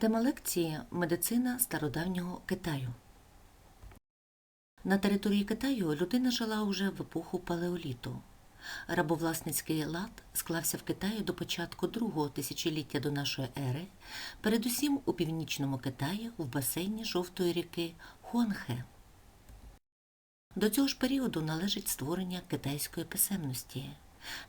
Тема лекції Медицина стародавнього Китаю. На території Китаю людина жила уже в епоху палеоліту. Рабовласницький лад склався в Китаї до початку другого тисячоліття до нашої ери, передусім у північному Китаї в басейні жовтої ріки Хуанхе. До цього ж періоду належить створення китайської писемності.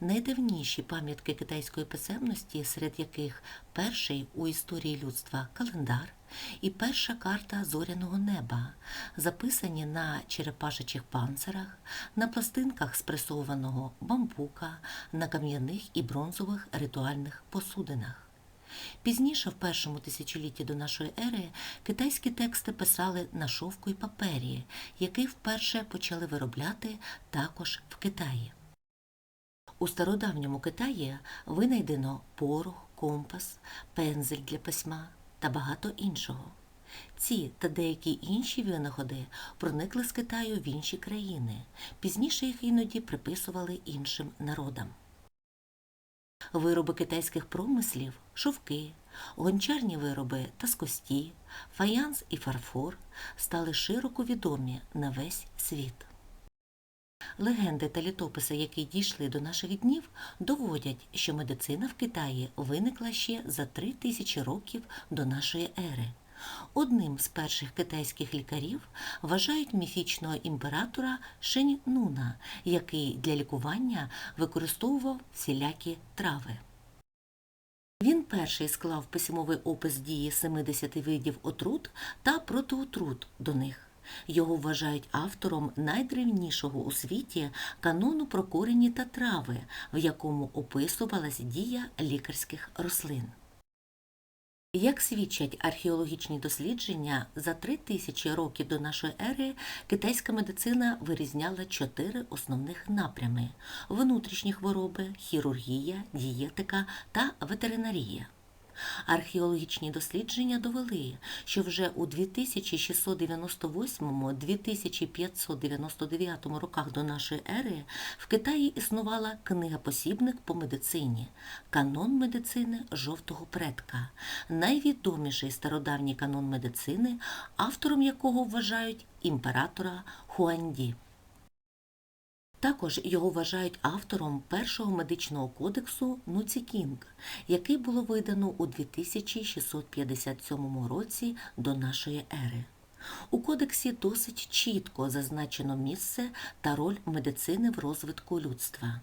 Найдавніші пам'ятки китайської писемності, серед яких перший у історії людства календар і перша карта зоряного неба, записані на черепашичих панцирах, на пластинках спресованого бамбука, на кам'яних і бронзових ритуальних посудинах. Пізніше, в першому тисячолітті до нашої ери, китайські тексти писали на шовку і папері, який вперше почали виробляти також в Китаї. У стародавньому Китаї винайдено порох, компас, пензель для письма та багато іншого. Ці та деякі інші винаходи проникли з Китаю в інші країни. Пізніше їх іноді приписували іншим народам. Вироби китайських промислів, шовки, гончарні вироби та скості, фаянс і фарфор стали широко відомі на весь світ. Легенди та літописи, які дійшли до наших днів, доводять, що медицина в Китаї виникла ще за три тисячі років до нашої ери. Одним з перших китайських лікарів вважають міфічного імператора Шень Нуна, який для лікування використовував всілякі трави. Він перший склав письмовий опис дії 70 видів отрут та протиотрут до них. Його вважають автором найдревнішого у світі канону про корені та трави, в якому описувалась дія лікарських рослин. Як свідчать археологічні дослідження, за три тисячі років до нашої ери китайська медицина вирізняла чотири основних напрями: внутрішні хвороби, хірургія, дієтика та ветеринарія. Археологічні дослідження довели, що вже у 2698-2599 роках до нашої ери в Китаї існувала книга-посібник по медицині Канон медицини жовтого предка, найвідоміший стародавній канон медицини, автором якого вважають імператора Хуанді. Також його вважають автором першого медичного кодексу Нуцікінг, який було видано у 2657 році до нашої ери. У кодексі досить чітко зазначено місце та роль медицини в розвитку людства.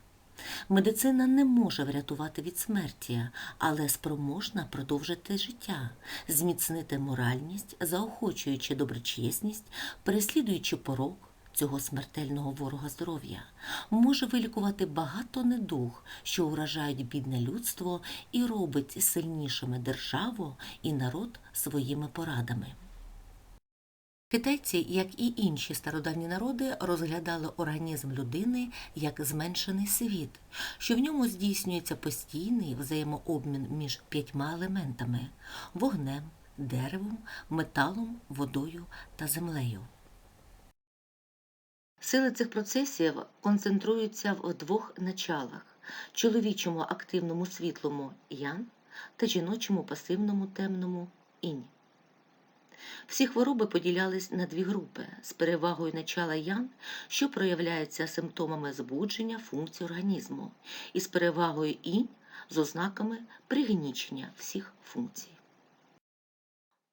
Медицина не може врятувати від смерті, але спроможна продовжити життя, зміцнити моральність, заохочуючи доброчесність, переслідуючи порок цього смертельного ворога здоров'я, може вилікувати багато недуг, що уражають бідне людство і робить сильнішими державу і народ своїми порадами. Китайці, як і інші стародавні народи, розглядали організм людини як зменшений світ, що в ньому здійснюється постійний взаємообмін між п'ятьма елементами вогнем, деревом, металом, водою та землею. Сили цих процесів концентруються в двох началах чоловічому активному світлому ян та жіночому пасивному темному інь. Всі хвороби поділялись на дві групи з перевагою начала ян, що проявляється симптомами збудження функцій організму, і з перевагою інь з ознаками пригнічення всіх функцій.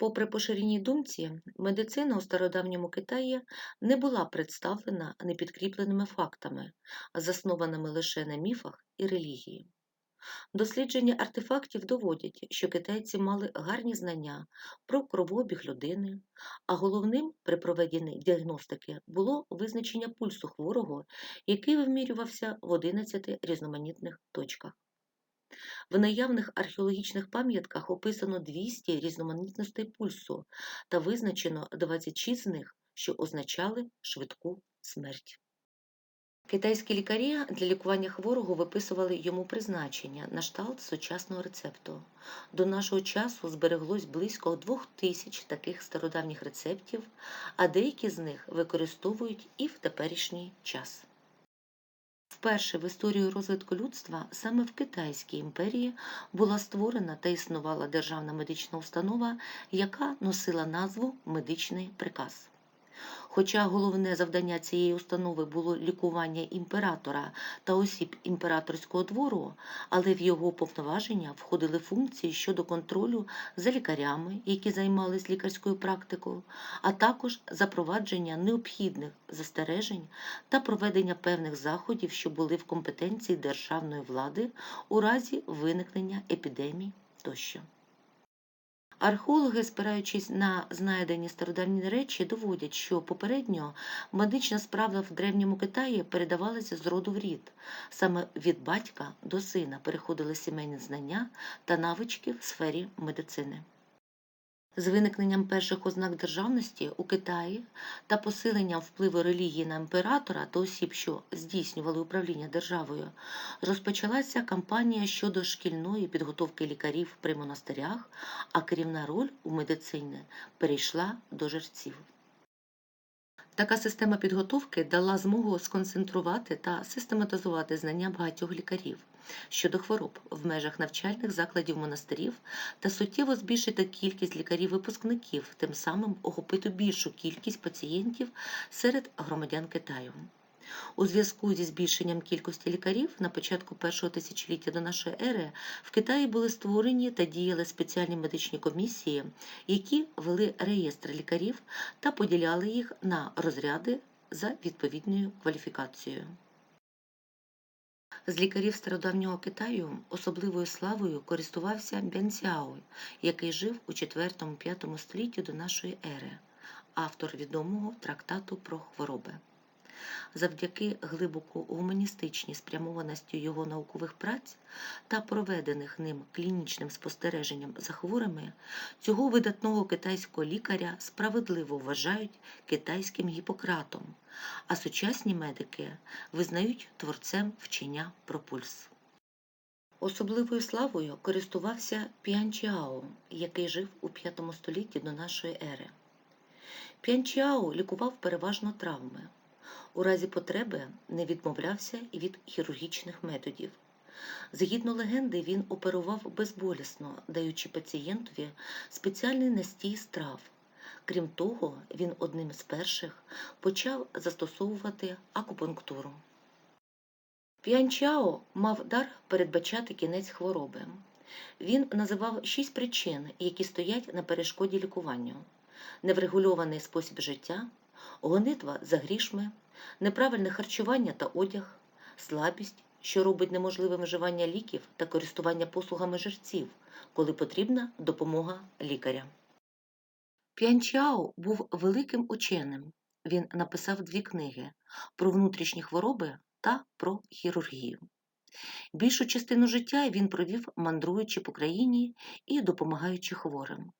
Попри поширеній думці, медицина у стародавньому Китаї не була представлена непідкріпленими фактами, заснованими лише на міфах і релігії. Дослідження артефактів доводять, що китайці мали гарні знання про кровообіг людини, а головним при проведенні діагностики було визначення пульсу хворого, який вимірювався в 11 різноманітних точках. В наявних археологічних пам'ятках описано 200 різноманітностей пульсу та визначено 26 з них, що означали швидку смерть. Китайські лікарі для лікування хворого виписували йому призначення на шталт сучасного рецепту. До нашого часу збереглось близько двох тисяч таких стародавніх рецептів, а деякі з них використовують і в теперішній час. Вперше в історії розвитку людства саме в Китайській імперії була створена та існувала державна медична установа, яка носила назву Медичний приказ. Хоча головне завдання цієї установи було лікування імператора та осіб імператорського двору, але в його повноваження входили функції щодо контролю за лікарями, які займались лікарською практикою, а також запровадження необхідних застережень та проведення певних заходів, що були в компетенції державної влади у разі виникнення епідемій тощо. Археологи, спираючись на знайдені стародавні речі, доводять, що попередньо медична справа в древньому Китаї передавалася з роду в рід. Саме від батька до сина переходили сімейні знання та навички в сфері медицини. З виникненням перших ознак державності у Китаї та посиленням впливу релігії на імператора та осіб, що здійснювали управління державою, розпочалася кампанія щодо шкільної підготовки лікарів при монастирях, а керівна роль у медицині перейшла до жерців. Така система підготовки дала змогу сконцентрувати та систематизувати знання багатьох лікарів щодо хвороб в межах навчальних закладів монастирів та суттєво збільшити кількість лікарів-випускників, тим самим охопити більшу кількість пацієнтів серед громадян Китаю. У зв'язку зі збільшенням кількості лікарів на початку першого тисячоліття до нашої ери в Китаї були створені та діяли спеціальні медичні комісії, які вели реєстр лікарів та поділяли їх на розряди за відповідною кваліфікацією. З лікарів стародавнього Китаю особливою славою користувався Бянцяо, який жив у 4-5 столітті до нашої ери, автор відомого трактату про хвороби. Завдяки глибоко гуманістичній спрямованості його наукових праць та проведених ним клінічним спостереженням за хворими, цього видатного китайського лікаря справедливо вважають китайським гіпократом, а сучасні медики визнають творцем вчення про пульс. Особливою славою користувався Піанчіао, який жив у V столітті до нашої ери. Піанчіао лікував переважно травми. У разі потреби не відмовлявся і від хірургічних методів. Згідно легенди, він оперував безболісно, даючи пацієнтові спеціальний настій страв. Крім того, він одним з перших почав застосовувати акупунктуру. П'янчао мав дар передбачати кінець хвороби. Він називав шість причин, які стоять на перешкоді лікуванню: неврегульований спосіб життя, гонитва за грішми, неправильне харчування та одяг, слабість, що робить неможливим вживання ліків та користування послугами жерців, коли потрібна допомога лікаря. П'янчао був великим ученим. Він написав дві книги про внутрішні хвороби та про хірургію. Більшу частину життя він провів, мандруючи по країні і допомагаючи хворим.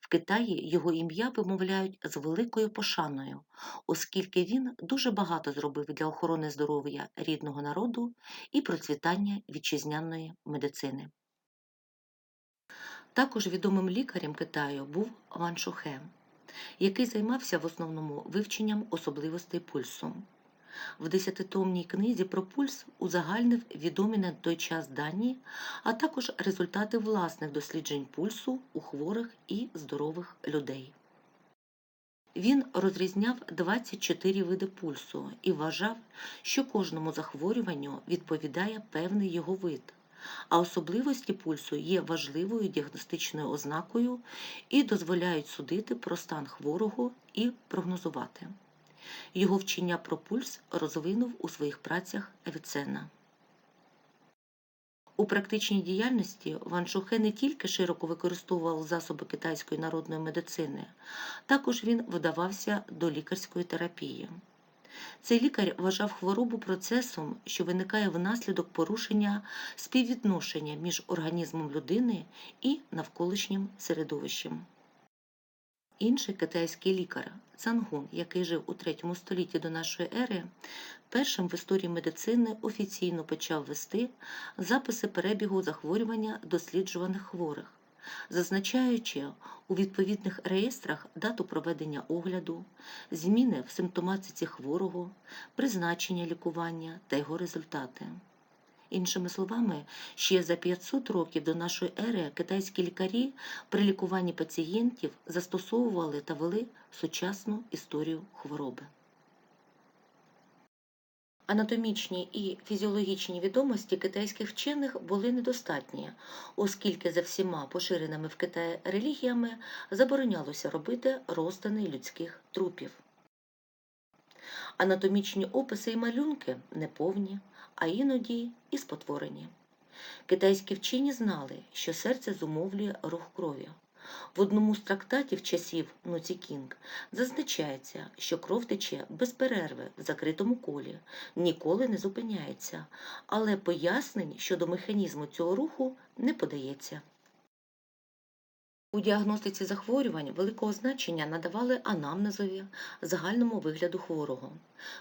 В Китаї його ім'я вимовляють з великою пошаною, оскільки він дуже багато зробив для охорони здоров'я рідного народу і процвітання вітчизняної медицини. Також відомим лікарем Китаю був Ван Шухе, який займався в основному вивченням особливостей пульсу. В десятитомній книзі про пульс узагальнив відомі на той час дані, а також результати власних досліджень пульсу у хворих і здорових людей. Він розрізняв 24 види пульсу і вважав, що кожному захворюванню відповідає певний його вид, а особливості пульсу є важливою діагностичною ознакою і дозволяють судити про стан хворого і прогнозувати. Його вчення про пульс розвинув у своїх працях Авіцена. У практичній діяльності Ван Шухе не тільки широко використовував засоби китайської народної медицини, також він видавався до лікарської терапії. Цей лікар вважав хворобу процесом, що виникає внаслідок порушення співвідношення між організмом людини і навколишнім середовищем. Інший китайський лікар Цангун, який жив у третьому столітті до нашої ери, першим в історії медицини офіційно почав вести записи перебігу захворювання досліджуваних хворих, зазначаючи у відповідних реєстрах дату проведення огляду, зміни в симптоматиці хворого, призначення лікування та його результати. Іншими словами, ще за 500 років до нашої ери китайські лікарі при лікуванні пацієнтів застосовували та вели сучасну історію хвороби. Анатомічні і фізіологічні відомості китайських вчених були недостатні, оскільки за всіма поширеними в Китаї релігіями заборонялося робити розтини людських трупів. Анатомічні описи і малюнки неповні, а іноді і спотворені. Китайські вчені знали, що серце зумовлює рух крові. В одному з трактатів часів Нуці Кінг зазначається, що кров тече без перерви в закритому колі, ніколи не зупиняється, але пояснень щодо механізму цього руху не подається. У діагностиці захворювань великого значення надавали анамнезові, загальному вигляду хворого,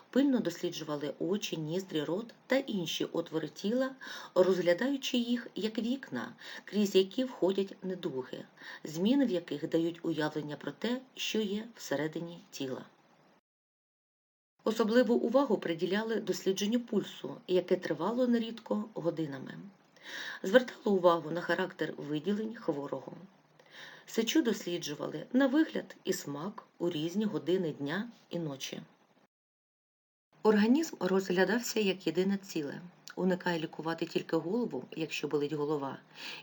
пильно досліджували очі, ніздрі, рот та інші отвори тіла, розглядаючи їх як вікна, крізь які входять недуги, зміни в яких дають уявлення про те, що є всередині тіла. Особливу увагу приділяли дослідженню пульсу, яке тривало нерідко годинами. Звертало увагу на характер виділень хворого. Сечу досліджували на вигляд і смак у різні години дня і ночі. Організм розглядався як єдине ціле. Уникає лікувати тільки голову, якщо болить голова,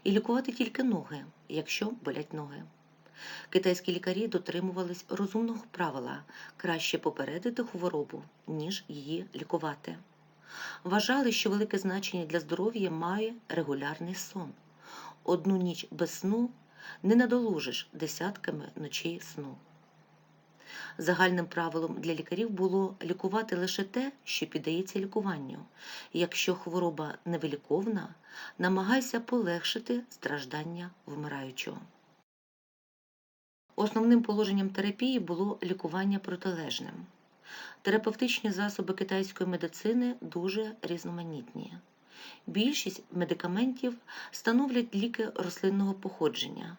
і лікувати тільки ноги, якщо болять ноги. Китайські лікарі дотримувались розумного правила краще попередити хворобу, ніж її лікувати. Вважали, що велике значення для здоров'я має регулярний сон. Одну ніч без сну не надолужиш десятками ночей сну. Загальним правилом для лікарів було лікувати лише те, що піддається лікуванню. Якщо хвороба невиліковна, намагайся полегшити страждання вмираючого. Основним положенням терапії було лікування протилежним. Терапевтичні засоби китайської медицини дуже різноманітні. Більшість медикаментів становлять ліки рослинного походження.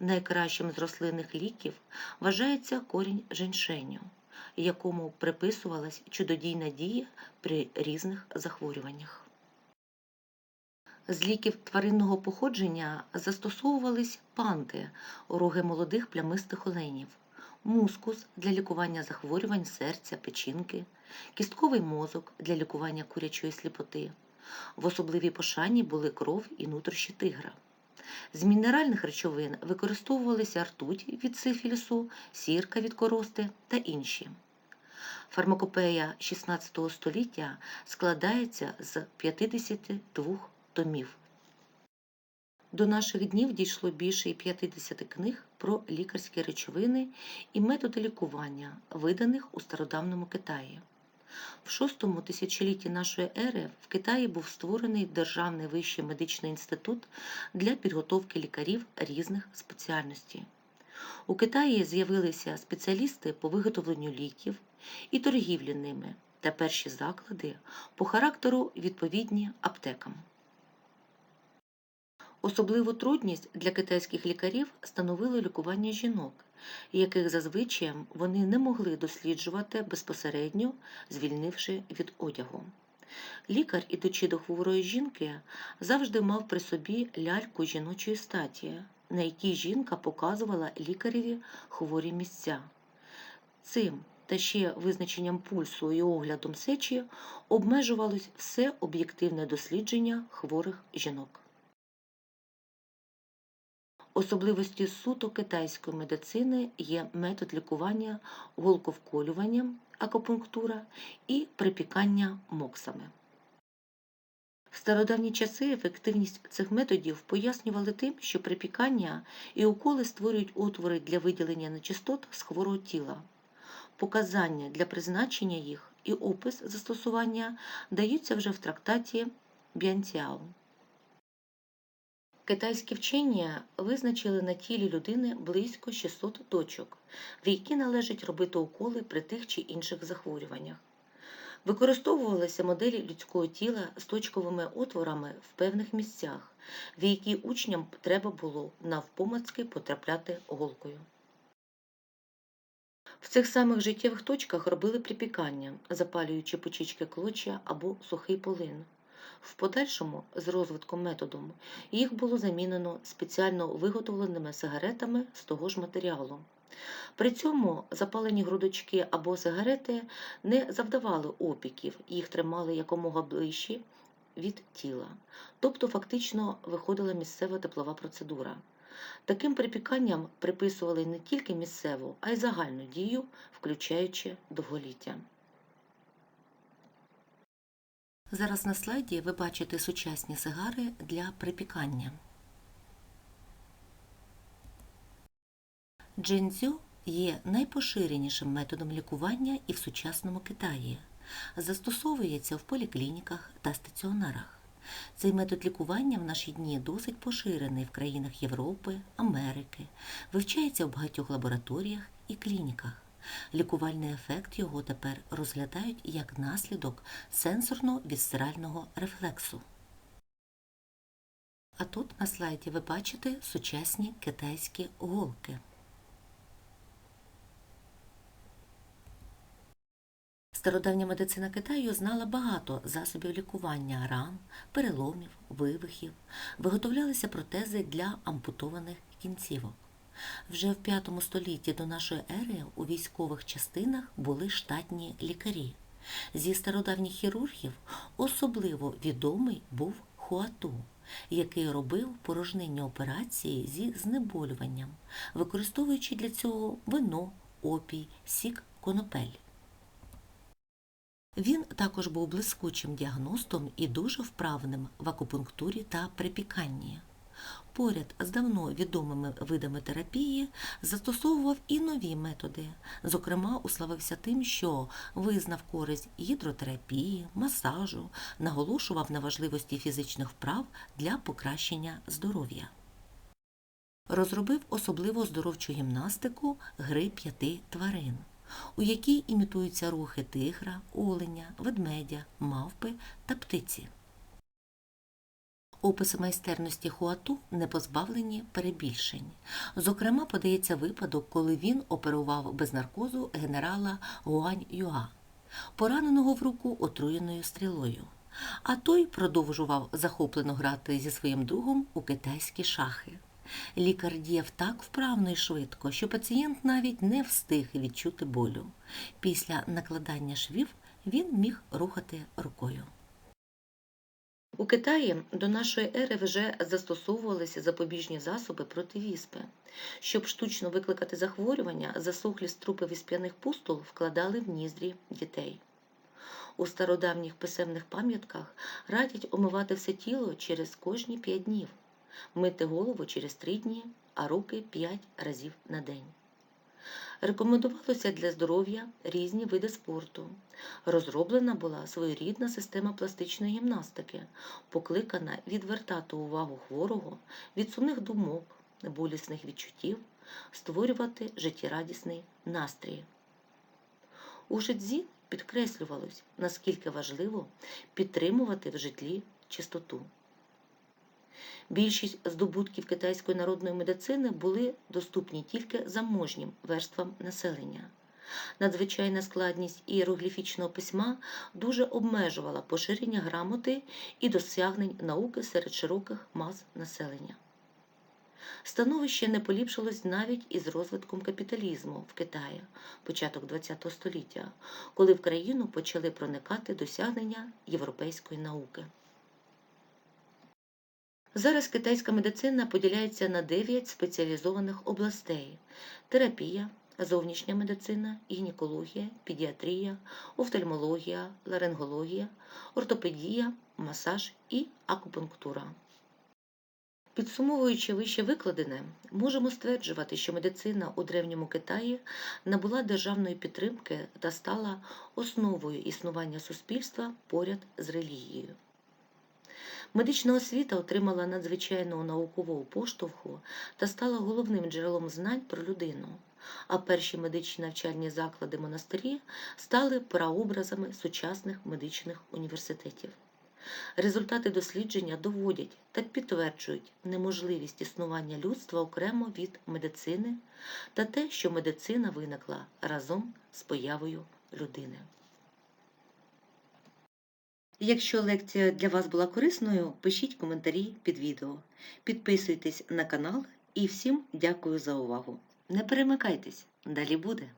Найкращим з рослинних ліків вважається корінь женьшеню, якому приписувалась чудодійна дія при різних захворюваннях. З ліків тваринного походження застосовувались панти, роги молодих плямистих оленів, мускус для лікування захворювань серця, печінки, кістковий мозок для лікування курячої сліпоти. В особливій пошані були кров і нутрощі тигра. З мінеральних речовин використовувалися ртуть від сифілісу, сірка від корости та інші. Фармакопея XVI століття складається з 52 томів. До наших днів дійшло більше 50 книг про лікарські речовини і методи лікування, виданих у стародавньому Китаї. В шостому тисячолітті нашої ери в Китаї був створений Державний вищий медичний інститут для підготовки лікарів різних спеціальностей. У Китаї з'явилися спеціалісти по виготовленню ліків і торгівлі ними та перші заклади по характеру відповідні аптекам. Особливу трудність для китайських лікарів становило лікування жінок, яких зазвичай вони не могли досліджувати безпосередньо, звільнивши від одягу. Лікар, ідучи до хворої жінки, завжди мав при собі ляльку жіночої статі, на якій жінка показувала лікареві хворі місця. Цим та ще визначенням пульсу і оглядом сечі обмежувалось все об'єктивне дослідження хворих жінок. Особливості суто китайської медицини є метод лікування голковколюванням, акупунктура і припікання моксами. В стародавні часи ефективність цих методів пояснювали тим, що припікання і уколи створюють отвори для виділення нечистот з хворого тіла. Показання для призначення їх і опис застосування даються вже в трактаті Бянцяо. Китайські вчені визначили на тілі людини близько 600 точок, в які належить робити уколи при тих чи інших захворюваннях. Використовувалися моделі людського тіла з точковими отворами в певних місцях, в які учням треба було навпомацьки потрапляти голкою. В цих самих життєвих точках робили припікання, запалюючи почічки клочя або сухий полин. В подальшому, з розвитком методом, їх було замінено спеціально виготовленими сигаретами з того ж матеріалу. При цьому запалені грудочки або сигарети не завдавали опіків, їх тримали якомога ближче від тіла, тобто фактично виходила місцева теплова процедура. Таким припіканням приписували не тільки місцеву, а й загальну дію, включаючи довголіття. Зараз на слайді ви бачите сучасні сигари для припікання. Джинзю є найпоширенішим методом лікування і в сучасному Китаї. Застосовується в поліклініках та стаціонарах. Цей метод лікування в наші дні досить поширений в країнах Європи, Америки, вивчається в багатьох лабораторіях і клініках. Лікувальний ефект його тепер розглядають як наслідок сенсорно-вісцерального рефлексу. А тут на слайді ви бачите сучасні китайські голки. Стародавня медицина Китаю знала багато засобів лікування ран, переломів, вивихів, виготовлялися протези для ампутованих кінцівок. Вже в V столітті до нашої ери у військових частинах були штатні лікарі. Зі стародавніх хірургів особливо відомий був Хуату, який робив порожнинні операції зі знеболюванням, використовуючи для цього вино, опій, сік, конопель. Він також був блискучим діагностом і дуже вправним в акупунктурі та припіканні. Поряд з давно відомими видами терапії застосовував і нові методи. Зокрема, уславився тим, що визнав користь гідротерапії, масажу, наголошував на важливості фізичних вправ для покращення здоров'я. Розробив особливо здоровчу гімнастику гри п'яти тварин у якій імітуються рухи тигра, оленя, ведмедя, мавпи та птиці. Описи майстерності Хуату не позбавлені перебільшень. Зокрема, подається випадок, коли він оперував без наркозу генерала Гуань Юа, пораненого в руку отруєною стрілою. А той продовжував захоплено грати зі своїм другом у китайські шахи. Лікар діяв так вправно і швидко, що пацієнт навіть не встиг відчути болю. Після накладання швів він міг рухати рукою. У Китаї до нашої ери вже застосовувалися запобіжні засоби проти віспи. Щоб штучно викликати захворювання, засохлі струпи вісп'яних пустул вкладали в ніздрі дітей. У стародавніх писемних пам'ятках радять омивати все тіло через кожні п'ять днів мити голову через три дні, а руки 5 разів на день. Рекомендувалося для здоров'я різні види спорту. Розроблена була своєрідна система пластичної гімнастики, покликана відвертати увагу хворого від сумних думок, болісних відчуттів, створювати життєрадісний настрій. У житзі підкреслювалось, наскільки важливо підтримувати в житлі чистоту. Більшість здобутків китайської народної медицини були доступні тільки заможнім верствам населення. Надзвичайна складність ієрогліфічного письма дуже обмежувала поширення грамоти і досягнень науки серед широких мас населення. Становище не поліпшилось навіть із розвитком капіталізму в Китаї початок ХХ століття, коли в країну почали проникати досягнення європейської науки. Зараз китайська медицина поділяється на 9 спеціалізованих областей: терапія, зовнішня медицина, гінекологія, педіатрія, офтальмологія, ларингологія, ортопедія, масаж і акупунктура. Підсумовуючи вище викладене, можемо стверджувати, що медицина у древньому Китаї набула державної підтримки та стала основою існування суспільства поряд з релігією. Медична освіта отримала надзвичайного наукового поштовху та стала головним джерелом знань про людину. а перші медичні навчальні заклади монастирі стали прообразами сучасних медичних університетів. Результати дослідження доводять та підтверджують неможливість існування людства окремо від медицини та те, що медицина виникла разом з появою людини. Якщо лекція для вас була корисною, пишіть коментарі під відео. Підписуйтесь на канал і всім дякую за увагу. Не перемикайтесь, далі буде.